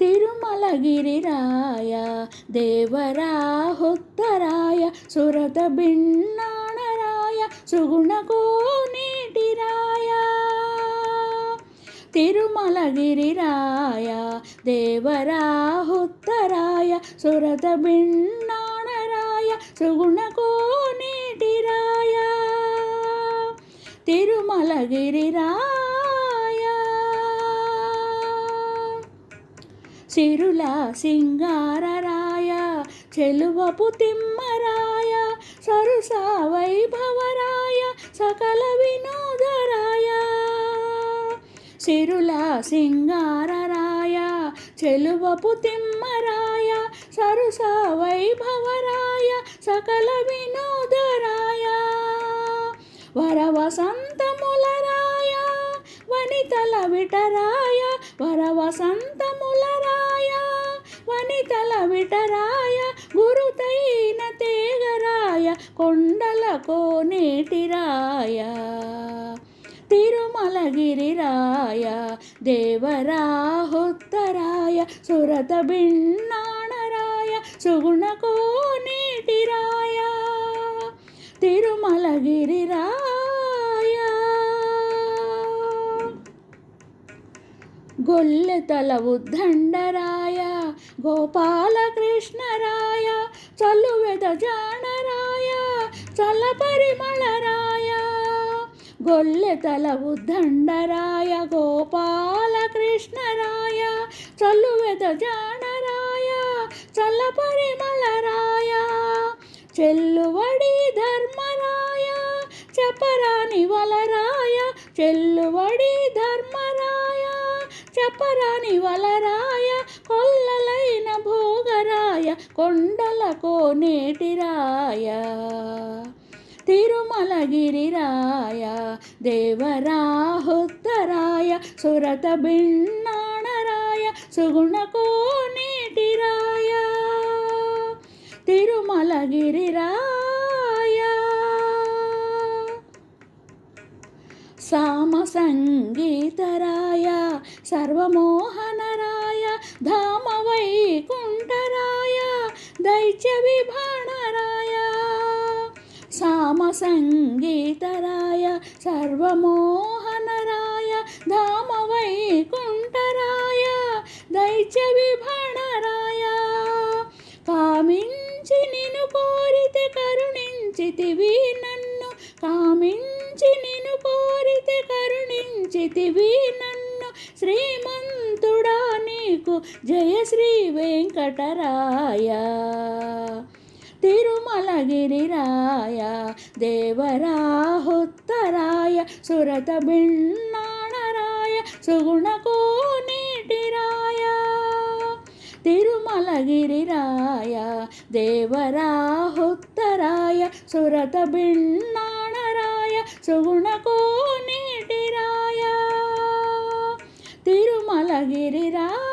తిరుమలగిరిరాయ దేవరాహుత్తరాయ సురత బిన్నాణరాయ సుగుణకో నీటిరాయ తిరుమలగిరిరాయ దేవరాహుత్తరాయ సురత బిన్నాణరాయ సుగుణకో నీటిరాయ తిరుమలగిరిరాయ సిరుల సింగారరాయ చెలువపు తిమ్మరాయ సరుస వైభవరాయ సకల వినోదరాయ. సిరుల సింగారరాయ చెలువపు తిమ్మరాయ సరుస వైభవరాయ సకల వినోదరాయ. వరవసంతములరాయ వనితల విటరాయ వరవసంతములరాయ వనితల విటరాయ గురుతైన తేగరాయ కొండల కోనేటిరాయ. తిరుమలగిరిరాయ దేవరాహోత్తరాయ సురత బిన్నాణరాయ సుగుణ కోనేటిరాయ. తిరుమలగిరిరాయ. గొల్లెతల ఉద్దండరాయ. గోపాలకృష్ణరాయ చల్లువెద జానరాయ చల్ల పరిమళరాయ. గొల్లె తల ఉద్దండరాయ గోపాలకృష్ణరాయ చల్లువెద జానరాయ చల్ల పరిమళరాయ. చెల్లువడి ధర్మరాయ చెప్పరాని వలరాయ చెల్లువడి ధర్మరాయ చెప్పరాని వలరాయ కొండల కోనేటిరాయ తిరుమలగిరిరాయ దేవరాహుత్తరాయ సురత బిన్నాణరాయ సుగుణ కోనేటిరాయ తిరుమలగిరిరాయ. సామ సంగీతరాయ సర్వమోహనరాయ ధా దైత్య విభాణరాయ సామ సంగీతరాయ సర్వమోహనరాయ ధామ వైకుంఠరాయ దైత్య విభాణరాయ కామించి నిను కోరితే కరుణించితివి నన్ను కామించి నిను కోరితే కరుణించితివి నన్ను శ్రీ మనకు జయ శ్రీ వెంకటరాయ. తిరుమలగిరిరాయ దేవరా హుత్తరాయ సురత బిన్నాణరాయ సుగుణకో నీటిరాయ తిరుమలగిరిరాయ దేవరా హుత్తరాయ సురత బిన్నాణరాయ సుగుణకో నీటిరాయ తిరుమలగిరిరాయ